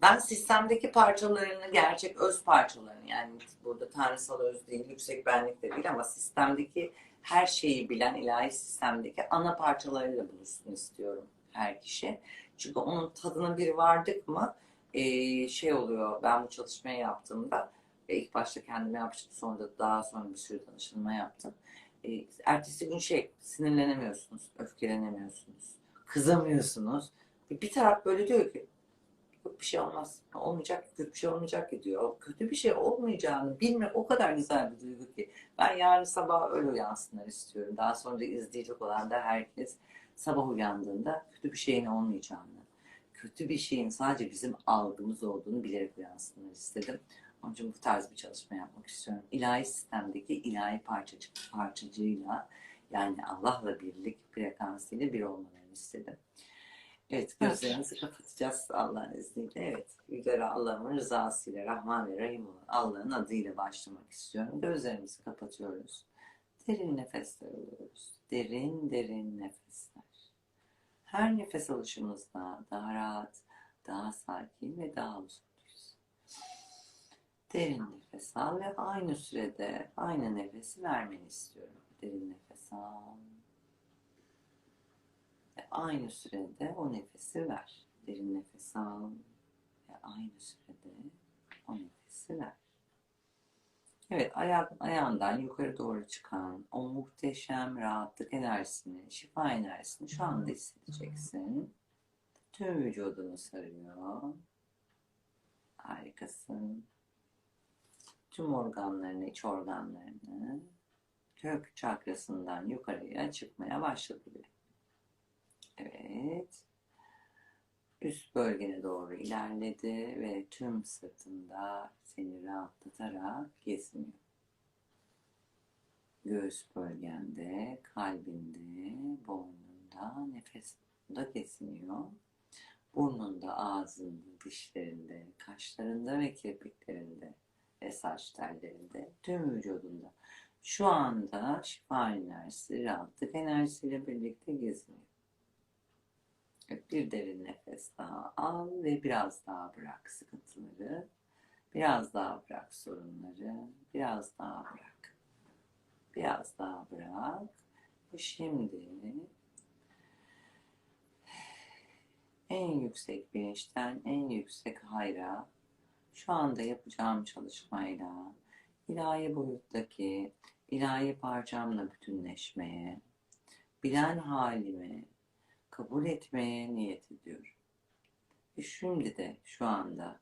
sen sistemdeki parçalarını, gerçek öz parçalarını yani burada tanrısal öz değil, yüksek benlik de değil ama sistemdeki her şeyi bilen ilahi sistemdeki ana parçalarıyla buluşsun istiyorum her kişi. Çünkü onun tadına bir vardık mı e, şey oluyor ben bu çalışmayı yaptığımda e, ilk başta kendime yapmıştım sonra da daha sonra bir sürü danışılma yaptım. E, ertesi gün şey sinirlenemiyorsunuz, öfkelenemiyorsunuz, kızamıyorsunuz. Bir taraf böyle diyor ki yok bir şey olmaz, olmayacak, kötü bir şey olmayacak ki diyor. Kötü bir şey olmayacağını bilmek o kadar güzel bir duygu ki. Ben yarın sabah öyle uyansınlar istiyorum. Daha sonra da izleyecek olan da herkes sabah uyandığında kötü bir şeyin olmayacağını, kötü bir şeyin sadece bizim algımız olduğunu bilerek uyansınlar istedim. Onun için bu tarz bir çalışma yapmak istiyorum. İlahi sistemdeki ilahi parçacık, parçacığıyla yani Allah'la birlik frekansıyla bir olmalarını istedim. Evet gözlerimizi kapatacağız Allah'ın izniyle. Evet Yüce Allah'ın rızasıyla Rahman ve Rahim olan Allah'ın adıyla başlamak istiyorum. Gözlerimizi kapatıyoruz. Derin nefesler alıyoruz. Derin derin nefesler. Her nefes alışımızda daha rahat, daha sakin ve daha huzurluyuz. Derin nefes al ve aynı sürede aynı nefesi vermeni istiyorum. Derin nefes al. Aynı sürede o nefesi ver. Derin nefes al ve aynı sürede o nefesi ver. Evet, ayak, ayağından yukarı doğru çıkan o muhteşem rahatlık enerjisini, şifa enerjisini şu anda hissedeceksin. Tüm vücudunu sarıyor. Harikasın. Tüm organlarını, iç organlarını kök çakrasından yukarıya çıkmaya başladı bile. Evet. Üst bölgene doğru ilerledi ve tüm sırtında seni rahatlatarak geziniyor. Göğüs bölgende, kalbinde, boynunda, nefesinde geziniyor. Burnunda, ağzında, dişlerinde, kaşlarında ve kirpiklerinde ve saç tellerinde, tüm vücudunda. Şu anda şifa enerjisi, rahatlık enerjisiyle birlikte geziniyor. Bir derin nefes daha al ve biraz daha bırak sıkıntıları. Biraz daha bırak sorunları. Biraz daha bırak. Biraz daha bırak. Ve şimdi en yüksek bilinçten en yüksek hayra şu anda yapacağım çalışmayla ilahi boyuttaki ilahi parçamla bütünleşmeye, bilen halime, kabul etmeye niyet ediyorum. Ve şimdi de şu anda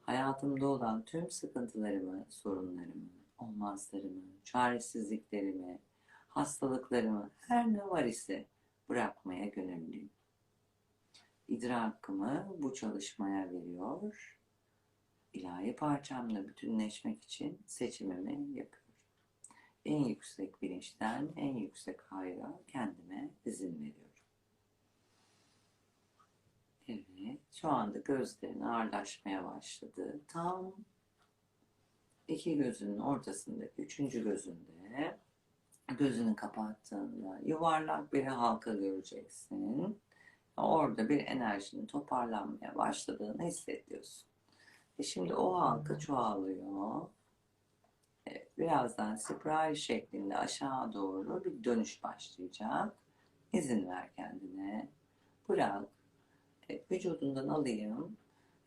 hayatımda olan tüm sıkıntılarımı, sorunlarımı, olmazlarımı, çaresizliklerimi, hastalıklarımı, her ne var ise bırakmaya gönüllüyüm. İdrakımı bu çalışmaya veriyor. İlahi parçamla bütünleşmek için seçimimi yapıyorum. En yüksek bilinçten en yüksek hayra kendime izin veriyorum. Evet, şu anda gözlerin ağırlaşmaya başladı. Tam iki gözünün ortasındaki üçüncü gözünde gözünü kapattığında yuvarlak bir halka göreceksin. Orada bir enerjinin toparlanmaya başladığını hissediyorsun. Ve şimdi o halka çoğalıyor. Evet, birazdan spiral şeklinde aşağı doğru bir dönüş başlayacak. İzin ver kendine. Bırak. Evet, vücudundan alayım.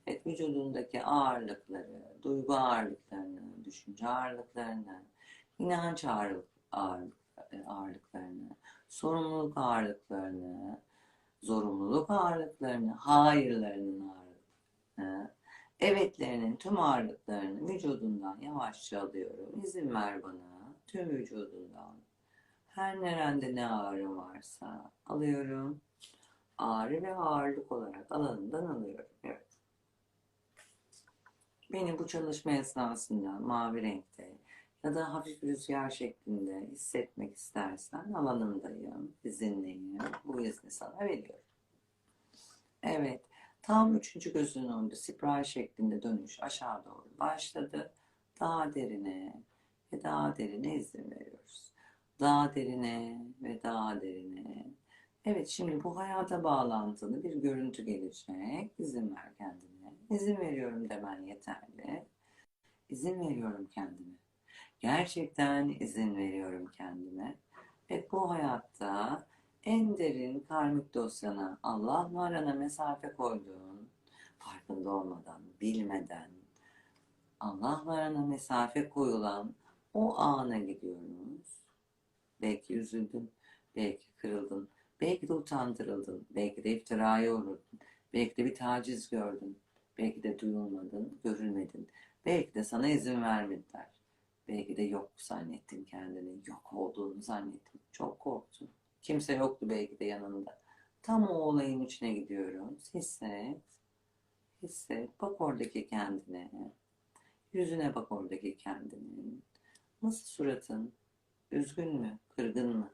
Evet, vücudundaki ağırlıkları, duygu ağırlıklarını, düşünce ağırlıklarını, inanç ağırlık, ağırlık, ağırlıklarını, sorumluluk ağırlıklarını, zorunluluk ağırlıklarını, hayırlarının ağırlıklarını, evetlerinin tüm ağırlıklarını vücudundan yavaşça alıyorum. İzin ver bana tüm vücudundan. Her nerede ne ağrı varsa alıyorum ağrı ve ağırlık olarak alanından alıyorum. Evet. Beni bu çalışma esnasında mavi renkte ya da hafif rüzgar şeklinde hissetmek istersen alanındayım, izinleyim. Bu izni sana veriyorum. Evet. Tam üçüncü gözünün önünde spiral şeklinde dönüş aşağı doğru başladı. Daha derine ve daha derine izin veriyoruz. Daha derine ve daha derine Evet şimdi bu hayata bağlantılı bir görüntü gelecek. İzin ver kendine. izin veriyorum demen yeterli. İzin veriyorum kendime. Gerçekten izin veriyorum kendime. Ve bu hayatta en derin karmik dosyana, Allah'la arana mesafe koyduğun, farkında olmadan, bilmeden, Allah'la arana mesafe koyulan o ana gidiyoruz. Belki üzüldün, belki kırıldın, belki de utandırıldın, belki de iftiraya uğradın, belki de bir taciz gördün, belki de duyulmadın, görülmedin, belki de sana izin vermediler. Belki de yok zannettin kendini, yok olduğunu zannettin, çok korktun. Kimse yoktu belki de yanında. Tam o olayın içine gidiyoruz. Hisset, hisset, bak oradaki kendine, yüzüne bak oradaki kendinin. Nasıl suratın? Üzgün mü? Kırgın mı?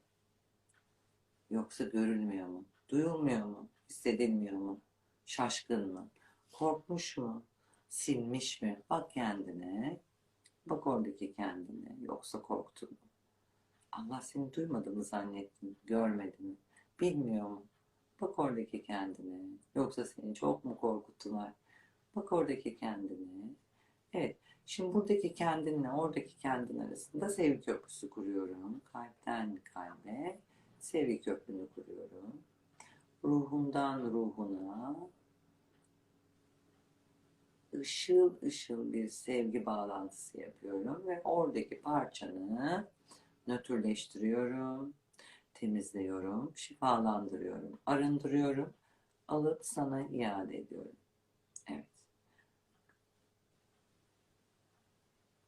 Yoksa görülmüyor mu? Duyulmuyor mu? Hissedilmiyor mu? Şaşkın mı? Korkmuş mu? Sinmiş mi? Bak kendine. Bak oradaki kendine. Yoksa korktun mu? Allah seni duymadı mı zannettin? Görmedi mi? Bilmiyor mu? Bak oradaki kendine. Yoksa seni çok mu korkuttular? Bak oradaki kendine. Evet. Şimdi buradaki kendinle oradaki kendin arasında sevgi köprüsü kuruyorum. Kalpten kalbe sevgi köprünü kuruyorum. Ruhundan ruhuna ışıl ışıl bir sevgi bağlantısı yapıyorum ve oradaki parçanı nötrleştiriyorum, temizliyorum, şifalandırıyorum, arındırıyorum, alıp sana iade ediyorum. Evet.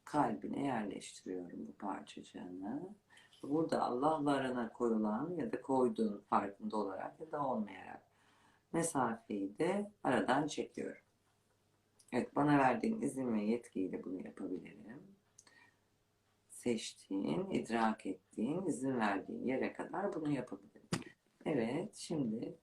kalbine yerleştiriyorum bu parçacığını. Burada Allah'la arana koyulan ya da koyduğun farkında olarak ya da olmayarak mesafeyi de aradan çekiyorum. Evet, bana verdiğin izin ve yetkiyle bunu yapabilirim. Seçtiğin, idrak ettiğin, izin verdiğin yere kadar bunu yapabilirim. Evet, şimdi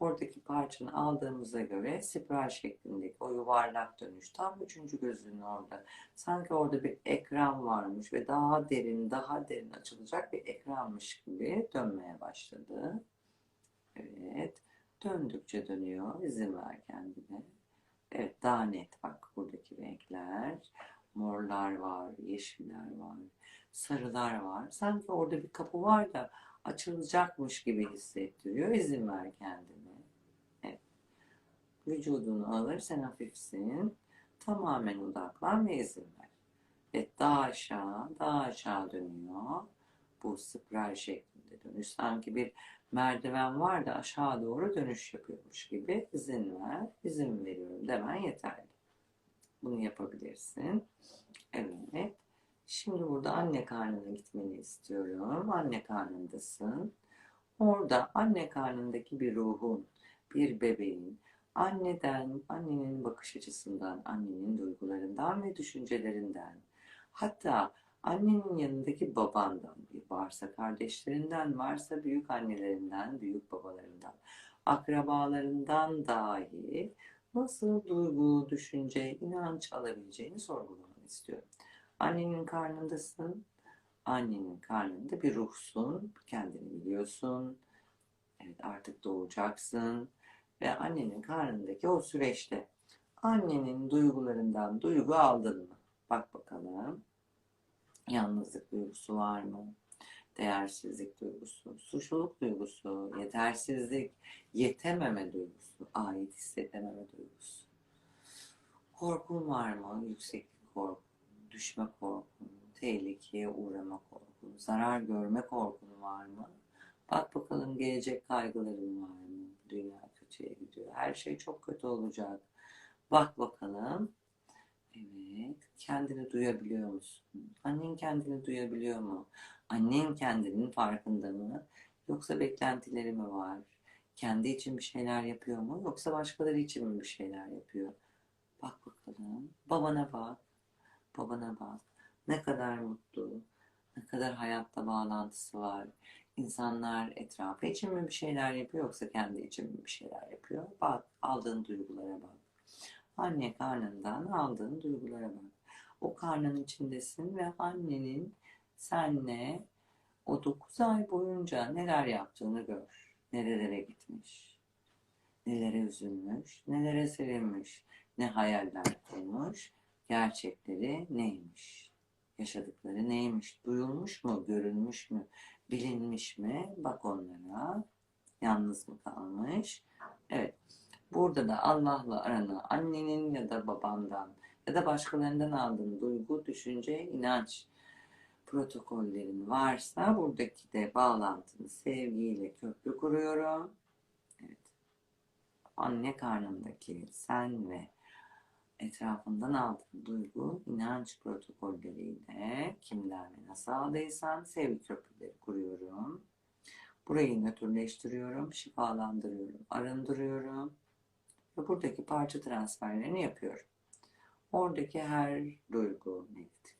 oradaki parçanı aldığımıza göre spiral şeklindeki o yuvarlak dönüş tam üçüncü gözünün orada. Sanki orada bir ekran varmış ve daha derin, daha derin açılacak bir ekranmış gibi dönmeye başladı. Evet, döndükçe dönüyor. İzin ver kendine. Evet, daha net bak buradaki renkler. Morlar var, yeşiller var, sarılar var. Sanki orada bir kapı var da açılacakmış gibi hissettiriyor. İzin ver kendine. Evet. Vücudunu alır, sen hafifsin. Tamamen odaklan ve izin ver. Evet, daha aşağı, daha aşağı dönüyor. Bu spiral şeklinde dönüş. Sanki bir merdiven var da aşağı doğru dönüş yapıyormuş gibi izin ver, izin veriyorum demen yeterli. Bunu yapabilirsin. Evet. Şimdi burada anne karnına gitmeni istiyorum. Anne karnındasın. Orada anne karnındaki bir ruhun, bir bebeğin, anneden, annenin bakış açısından, annenin duygularından ve düşüncelerinden, hatta annenin yanındaki babandan, bir varsa kardeşlerinden, varsa büyük annelerinden, büyük babalarından, akrabalarından dahi nasıl duygu, düşünce, inanç alabileceğini sorgulamanı istiyorum. Annenin karnındasın. Annenin karnında bir ruhsun. Kendini biliyorsun. Evet artık doğacaksın. Ve annenin karnındaki o süreçte annenin duygularından duygu aldın mı? Bak bakalım. Yalnızlık duygusu var mı? Değersizlik duygusu, suçluluk duygusu, yetersizlik, yetememe duygusu, ait hissedememe duygusu. Korkun var mı? Yükseklik korku düşme korkun, tehlikeye uğrama korkun, zarar görme korkun var mı? Bak bakalım gelecek kaygıların var mı? Dünya kötüye gidiyor. Her şey çok kötü olacak. Bak bakalım. Evet. Kendini duyabiliyor musun? Annen kendini duyabiliyor mu? Annen kendinin farkında mı? Yoksa beklentileri mi var? Kendi için bir şeyler yapıyor mu? Yoksa başkaları için mi bir şeyler yapıyor? Bak bakalım. Babana bak. Babana bak. Ne kadar mutlu. Ne kadar hayatta bağlantısı var. İnsanlar etrafı için mi bir şeyler yapıyor yoksa kendi için mi bir şeyler yapıyor? Bak aldığın duygulara bak. Anne karnından aldığın duygulara bak. O karnın içindesin ve annenin senle o 9 ay boyunca neler yaptığını gör. Nerelere gitmiş. Nelere üzülmüş, nelere sevinmiş, ne hayaller kurmuş, gerçekleri neymiş, yaşadıkları neymiş, duyulmuş mu, görülmüş mü, bilinmiş mi, bak onlara, yalnız mı kalmış, evet. Burada da Allah'la arana annenin ya da babandan ya da başkalarından aldığın duygu, düşünce, inanç protokollerin varsa buradaki de bağlantını sevgiyle köprü kuruyorum. Evet. Anne karnındaki sen ve etrafından aldığın duygu, inanç protokolleriyle kimden ve nasıl aldıysan sevgi köprüleri kuruyorum. Burayı nötrleştiriyorum, şifalandırıyorum, arındırıyorum ve buradaki parça transferlerini yapıyorum. Oradaki her duygu negatif,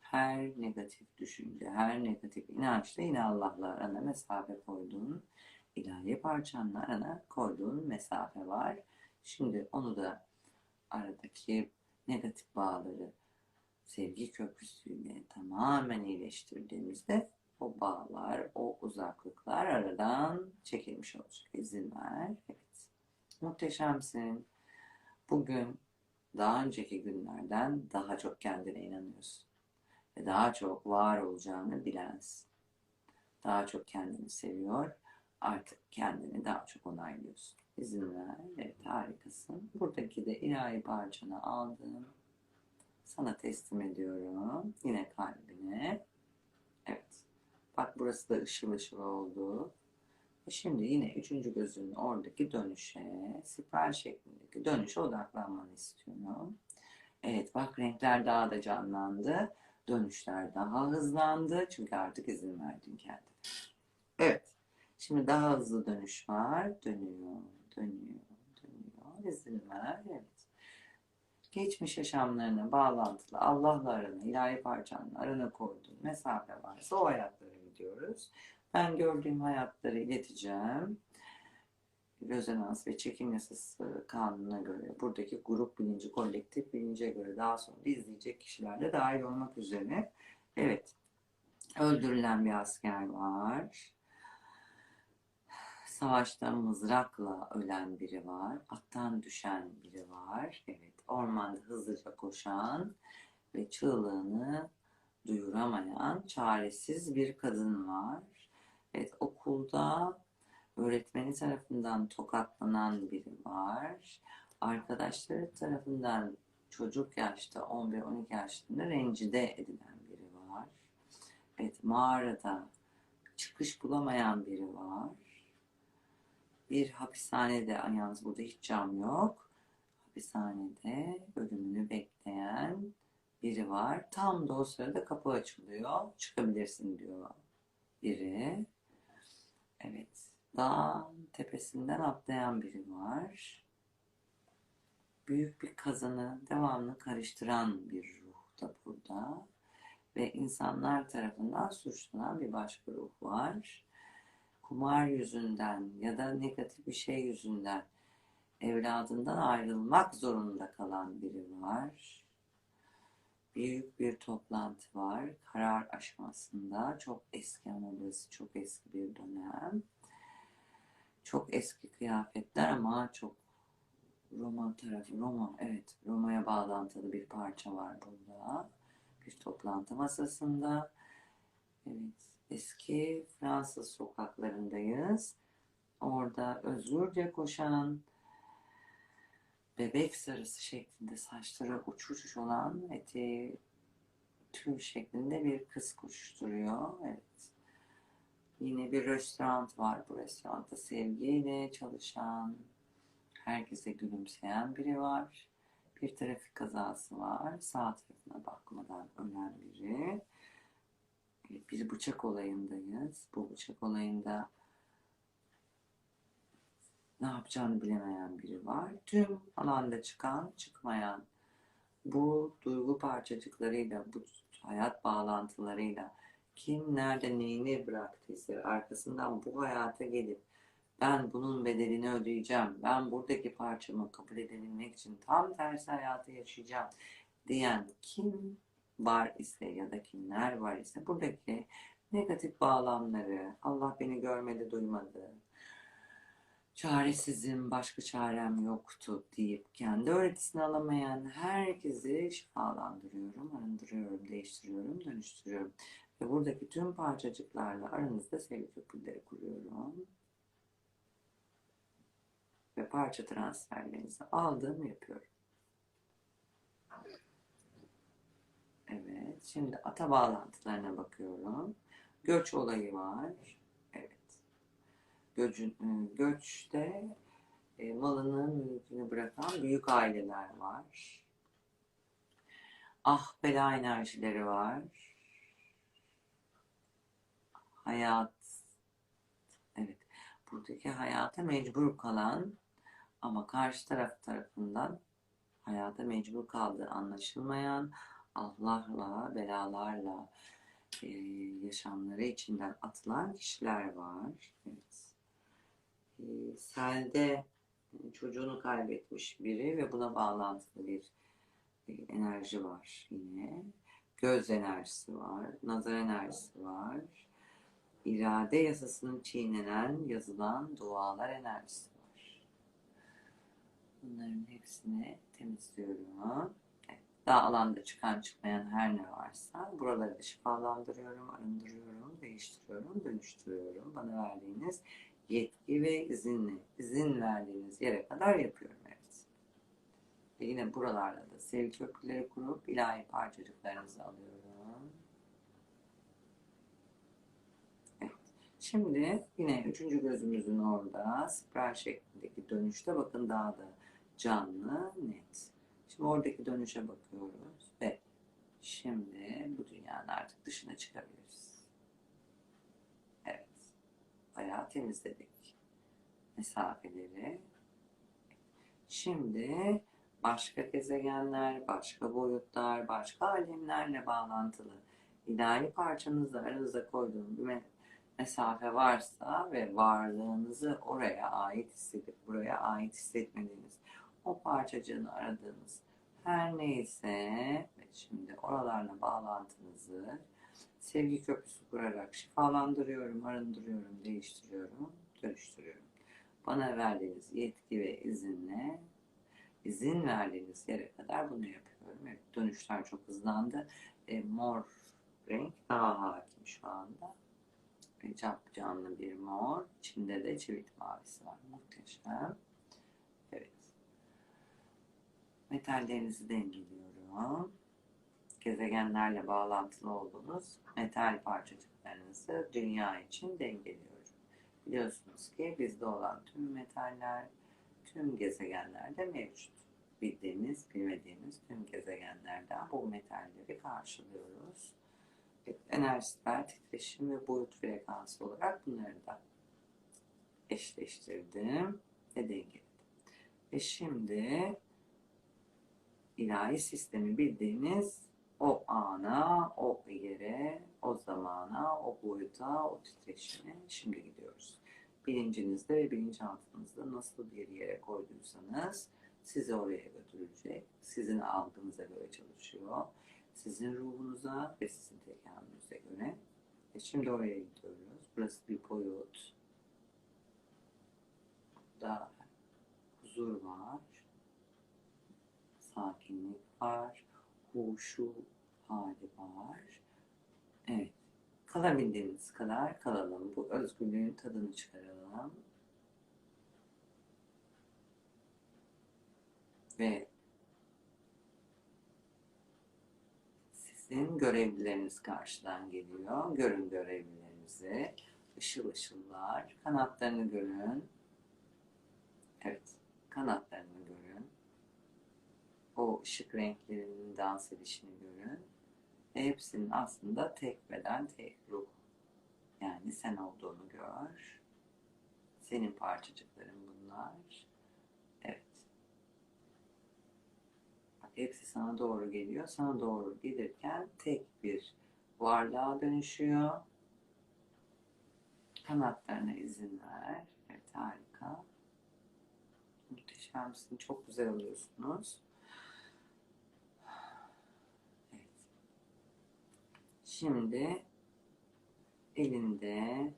her negatif düşünce, her negatif inançla yine Allah'la arana mesafe koyduğun, ilahi parçanla arana koyduğun mesafe var. Şimdi onu da aradaki negatif bağları sevgi köprüsüyle tamamen iyileştirdiğimizde o bağlar, o uzaklıklar aradan çekilmiş olacak. İzin ver. Evet. Muhteşemsin. Bugün daha önceki günlerden daha çok kendine inanıyorsun. Ve daha çok var olacağını bilensin. Daha çok kendini seviyor. Artık kendini daha çok onaylıyorsun. İzin ver. Evet harikasın. Buradaki de ilahi parçanı aldım. Sana teslim ediyorum. Yine kalbine. Evet. Bak burası da ışıl ışıl oldu. Ve Şimdi yine üçüncü gözünün oradaki dönüşe, spiral şeklindeki dönüşe odaklanmanı istiyorum. Evet bak renkler daha da canlandı. Dönüşler daha hızlandı. Çünkü artık izin verdin kendine. Evet. Şimdi daha hızlı dönüş var. Dönüyor, dönüyor, dönüyor. İzin ver. Evet. Geçmiş yaşamlarına bağlantılı Allah'la arana, ilahi parçanla arana koyduğun mesafe varsa o hayatlara gidiyoruz. Ben gördüğüm hayatları ileteceğim. Rezonans ve çekim yasası kanununa göre buradaki grup bilinci, kolektif bilince göre daha sonra izleyecek kişiler de dahil olmak üzere. Evet. Öldürülen bir asker var. Savaşta mızrakla ölen biri var. Attan düşen biri var. Evet. Ormanda hızlıca koşan ve çığlığını duyuramayan çaresiz bir kadın var. Evet, okulda öğretmeni tarafından tokatlanan biri var. Arkadaşları tarafından çocuk yaşta 11-12 yaşlarında rencide edilen biri var. Evet, mağarada çıkış bulamayan biri var. Bir hapishanede, yalnız burada hiç cam yok. Hapishanede ölümünü bekleyen biri var. Tam da o sırada kapı açılıyor. Çıkabilirsin diyor biri. Evet. Dağın tepesinden atlayan biri var. Büyük bir kazanı devamlı karıştıran bir ruh da burada. Ve insanlar tarafından suçlanan bir başka ruh var. Kumar yüzünden ya da negatif bir şey yüzünden evladından ayrılmak zorunda kalan biri var. Büyük bir toplantı var. Karar aşamasında. Çok eski ama çok eski bir dönem. Çok eski kıyafetler ama çok Roma tarafı, Roma, evet Roma'ya bağlantılı bir parça var burada. Bir toplantı masasında. Evet, eski Fransız sokaklarındayız. Orada özgürce koşan, bebek sarısı şeklinde saçları uç uç olan eteği tül şeklinde bir kız koşturuyor. Evet. Yine bir restoran var. Bu restoranda sevgiyle çalışan, herkese gülümseyen biri var. Bir trafik kazası var. Sağ tarafına bakmadan ölen biri. Bir bıçak olayındayız. Bu bıçak olayında ne yapacağını bilemeyen biri var. Tüm alanda çıkan, çıkmayan bu duygu parçacıklarıyla, bu hayat bağlantılarıyla kim nerede neyini bıraktıysa arkasından bu hayata gelip ben bunun bedelini ödeyeceğim, ben buradaki parçamı kabul edebilmek için tam tersi hayatı yaşayacağım diyen kim var ise ya da kimler var ise buradaki negatif bağlamları, Allah beni görmedi, duymadı, çaresizim, başka çarem yoktu deyip kendi öğretisini alamayan herkesi şifalandırıyorum, arındırıyorum, değiştiriyorum, dönüştürüyorum. Ve buradaki tüm parçacıklarla aranızda sevgi köprüleri kuruyorum. Ve parça transferlerinizi aldığımı yapıyorum. Şimdi ata bağlantılarına bakıyorum. Göç olayı var. Evet. Göçün, e, göçte e, malını, mülkünü bırakan büyük aileler var. Ah bela enerjileri var. Hayat. Evet. Buradaki hayata mecbur kalan ama karşı taraf tarafından hayata mecbur kaldığı anlaşılmayan Allah'la, belalarla e, yaşamları içinden atılan kişiler var. Evet. E, selde çocuğunu kaybetmiş biri ve buna bağlantılı bir e, enerji var yine. Göz enerjisi var, nazar enerjisi var. İrade yasasının çiğnenen, yazılan dualar enerjisi var. Bunların hepsini temizliyorum. Daha alanda çıkan çıkmayan her ne varsa buraları şifalandırıyorum, arındırıyorum, değiştiriyorum, dönüştürüyorum. Bana verdiğiniz yetki ve izinle, izin verdiğiniz yere kadar yapıyorum. Evet. Ve yine buralarda da sevgi köprüleri kurup ilahi parçacıklarınızı alıyorum. Evet. Şimdi yine üçüncü gözümüzün orada spiral şeklindeki dönüşte bakın daha da canlı, net. Şimdi oradaki dönüşe bakıyoruz ve şimdi bu dünyanın artık dışına çıkabiliriz. Evet. Bayağı temizledik mesafeleri. Şimdi başka gezegenler, başka boyutlar, başka alemlerle bağlantılı ilahi parçanızla aranıza koyduğum bir me- mesafe varsa ve varlığınızı oraya ait hissedip buraya ait hissetmediğiniz o parçacığını aradığınız her neyse şimdi oralarla bağlantınızı sevgi köprüsü kurarak şifalandırıyorum, arındırıyorum, değiştiriyorum, dönüştürüyorum. Bana verdiğiniz yetki ve izinle izin verdiğiniz yere kadar bunu yapıyorum. Evet, dönüşler çok hızlandı. E, mor renk daha hakim şu anda. E, canlı bir mor. İçinde de çivit mavisi var. Muhteşem. Evet. Metallerinizi dengeliyorum. Gezegenlerle bağlantılı olduğunuz metal parçacıklarınızı dünya için dengeliyorum. Biliyorsunuz ki bizde olan tüm metaller tüm gezegenlerde mevcut. Bildiğimiz, bilmediğimiz tüm gezegenlerden bu metalleri karşılıyoruz. Evet, enerjisel titreşim ve boyut frekansı olarak bunları da eşleştirdim ve dengeledim. Ve şimdi ilahi sistemi bildiğiniz o ana, o yere, o zamana, o boyuta, o titreşime şimdi gidiyoruz. Bilincinizde ve bilinçaltınızda nasıl bir yere koyduysanız sizi oraya götürecek. Sizin algınıza göre çalışıyor. Sizin ruhunuza ve sizin tekamülünüze göre. E şimdi oraya gidiyoruz. Burası bir boyut. Burada huzur var. Sakinlik var. Huşu hali var. Evet. Kalabildiğimiz kadar kalalım. Bu özgürlüğün tadını çıkaralım. Ve sizin görevlileriniz karşıdan geliyor. Görün görevlilerinizi. Işıl ışıllar. Kanatlarını görün. Evet. Kanatlarını O ışık renklerinin dans edişini görün. Ve hepsinin aslında tek beden, tek ruh. Yani sen olduğunu gör. Senin parçacıkların bunlar. Evet. Bak hepsi sana doğru geliyor. Sana doğru gelirken tek bir varlığa dönüşüyor. Kanatlarına izin ver. Evet harika. Muhteşemsin. Çok güzel oluyorsunuz. Şimdi elinde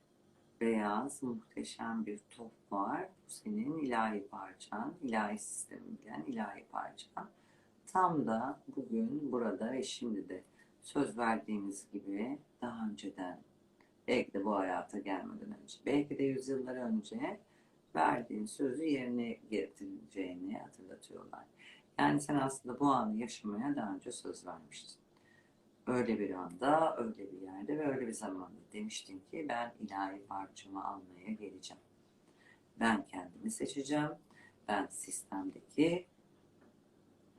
beyaz muhteşem bir top var. Bu senin ilahi parçan, ilahi sistemi bilen ilahi parçan. Tam da bugün, burada ve şimdi de söz verdiğimiz gibi daha önceden, belki de bu hayata gelmeden önce, belki de yüzyıllar önce verdiğin sözü yerine getireceğini hatırlatıyorlar. Yani sen aslında bu anı yaşamaya daha önce söz vermiştin. Öyle bir anda, öyle bir yerde ve öyle bir zamanda demiştin ki ben ilahi parçamı almaya geleceğim. Ben kendimi seçeceğim. Ben sistemdeki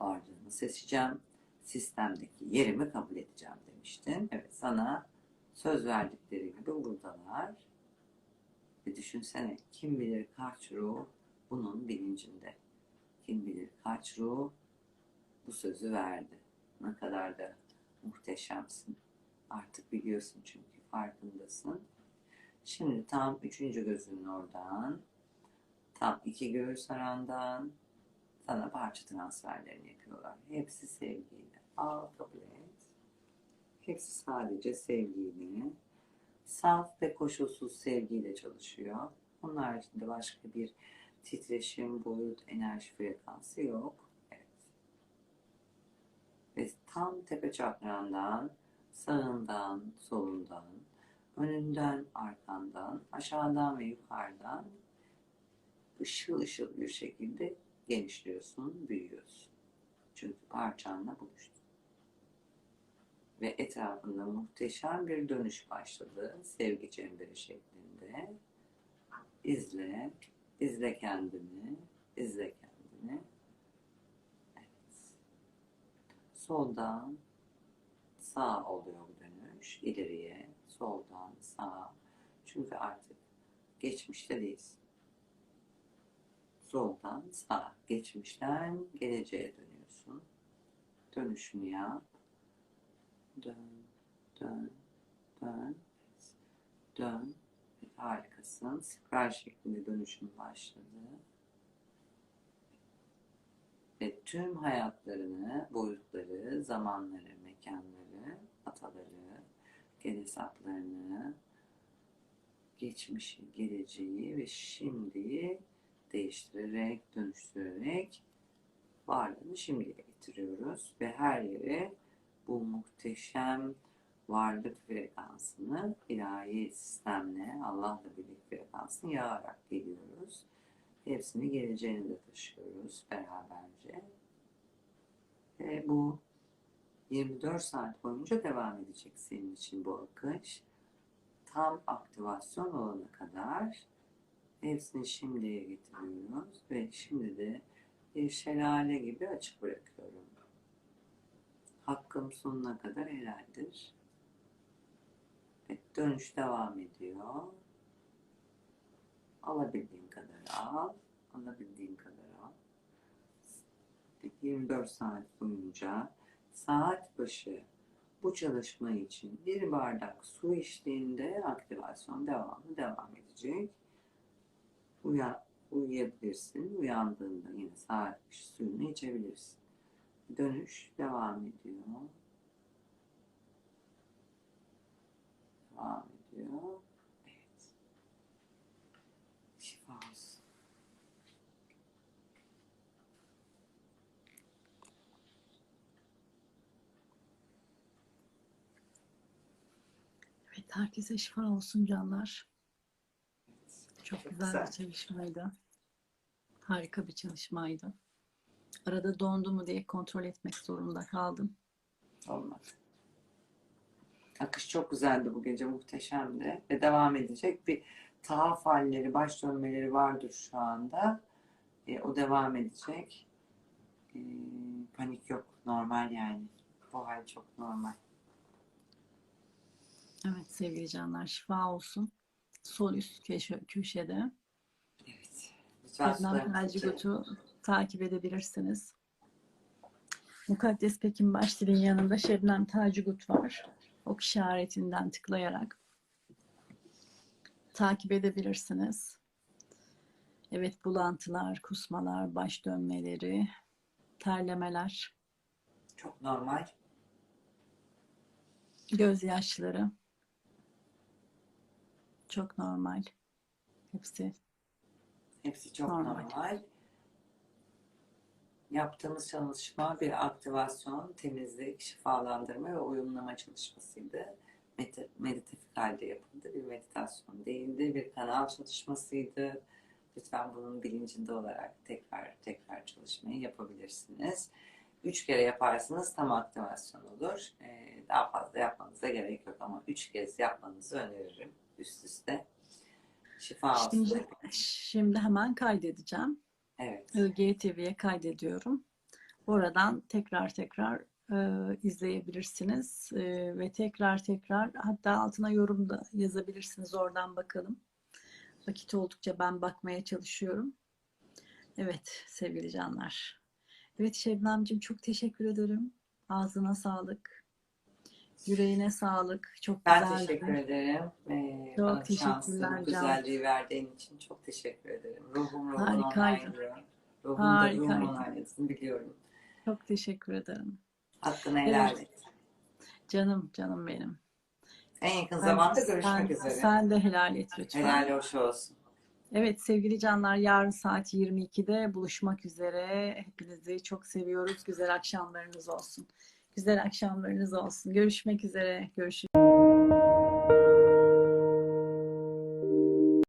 varlığımı seçeceğim. Sistemdeki yerimi kabul edeceğim demiştin. Evet sana söz verdikleri gibi buradalar. Ve düşünsene kim bilir kaç ruh bunun bilincinde. Kim bilir kaç ruh bu sözü verdi. Ne kadar da muhteşemsin. Artık biliyorsun çünkü farkındasın. Şimdi tam üçüncü gözünün oradan, tam iki göğüs arandan sana parça transferlerini yapıyorlar. Hepsi sevgiyle. Al kabul et. Hepsi sadece sevgiyle. Saf ve koşulsuz sevgiyle çalışıyor. Onun haricinde başka bir titreşim, boyut, enerji frekansı yok. Tam tepe çakrandan, sağından, solundan, önünden, arkandan, aşağıdan ve yukarıdan ışıl ışıl bir şekilde genişliyorsun, büyüyorsun. Çünkü parçanla buluştun. Ve etrafında muhteşem bir dönüş başladı. Sevgi çemberi şeklinde. İzle, izle kendini, izle kendini. Evet. Soldan sağ oluyor bu dönüş. İleriye, soldan sağa. Çünkü artık geçmişte değilsin. Soldan sağa, geçmişten geleceğe dönüyorsun. Dönüşünü yap. Dön, dön, dön, dön. Harikasın. Spiral şeklinde dönüşüm başladı. Ve tüm hayatlarını, boyutları, zamanları, mekanları, ataları, gen hesaplarını, geçmişi, geleceği ve şimdiyi değiştirerek, dönüştürerek varlığını şimdiye getiriyoruz. Ve her yere bu muhteşem varlık frekansını ilahi sistemle, Allah'la birlik frekansını yağarak geliyoruz. Hepsini geleceğini de taşıyoruz beraberce. Ve bu 24 saat boyunca devam edecek senin için bu akış. Tam aktivasyon olana kadar hepsini şimdiye getiriyoruz ve şimdi de bir şelale gibi açık bırakıyorum. Hakkım sonuna kadar helaldir. Evet, dönüş devam ediyor. Alabildiğin kadar al. Alabildiğin kadar al. 24 saat boyunca saat başı bu çalışma için bir bardak su içtiğinde aktivasyon devamı devam edecek. Uyan, uyuyabilirsin. Uyandığında yine saat başı suyunu içebilirsin. Dönüş devam ediyor. Devam ediyor. Evet. Şifa olsun. Evet, herkese şifa olsun canlar. Çok, Çok güzel, güzel. bir çalışmaydı. Harika bir çalışmaydı. Arada dondu mu diye kontrol etmek zorunda kaldım. Olmadı. Akış çok güzeldi bu gece, muhteşemdi. Ve devam edecek bir tahaf halleri, baş dönmeleri vardır şu anda. E, o devam edecek. E, panik yok, normal yani. Bu hal çok normal. Evet sevgili canlar şifa olsun. Sol üst köşe, köşede Evet. İçelim. Tercigut'u takip edebilirsiniz. Mukaddes Pekin Başdil'in yanında Şebnem Tercigut var. Ok işaretinden tıklayarak takip edebilirsiniz. Evet bulantılar, kusmalar, baş dönmeleri, terlemeler, Çok normal. gözyaşları Çok normal. Hepsi. Hepsi çok Normal. normal. Yaptığımız çalışma bir aktivasyon, temizlik, şifalandırma ve uyumlama çalışmasıydı. Med- Meditatif halde yapıldı. Bir meditasyon değildi, bir kanal çalışmasıydı. Lütfen bunun bilincinde olarak tekrar tekrar çalışmayı yapabilirsiniz. Üç kere yaparsanız tam aktivasyon olur. Ee, daha fazla yapmanıza gerek yok ama üç kez yapmanızı öneririm üst üste. Şifa olsun. Şimdi, şimdi hemen kaydedeceğim. Evet. IGTV'ye kaydediyorum. Oradan tekrar tekrar e, izleyebilirsiniz E, ve tekrar tekrar hatta altına yorum da yazabilirsiniz. Oradan bakalım. Vakit oldukça ben bakmaya çalışıyorum. Evet sevgili canlar. Evet Şebnemciğim çok teşekkür ederim. Ağzına sağlık. Yüreğine sağlık. Çok Ben güzeldi. teşekkür ederim. Ee, Çok bana teşekkürler bu güzelliği verdiğin için çok teşekkür ederim. Ruhum ruhum Harikaydı. onaylıyor. Ruhum da ruhum Harikaydı. onaylasın biliyorum. Çok teşekkür ederim. Hakkını helal Evet. et. Canım canım benim. En yakın Sen- zamanda görüşmek sen, üzere. Sen de helal et lütfen. Helal hoş olsun. Evet sevgili canlar yarın saat 22'de buluşmak üzere. Hepinizi çok seviyoruz. Güzel akşamlarınız olsun. Güzel akşamlarınız olsun. Görüşmek üzere. Görüşürüz.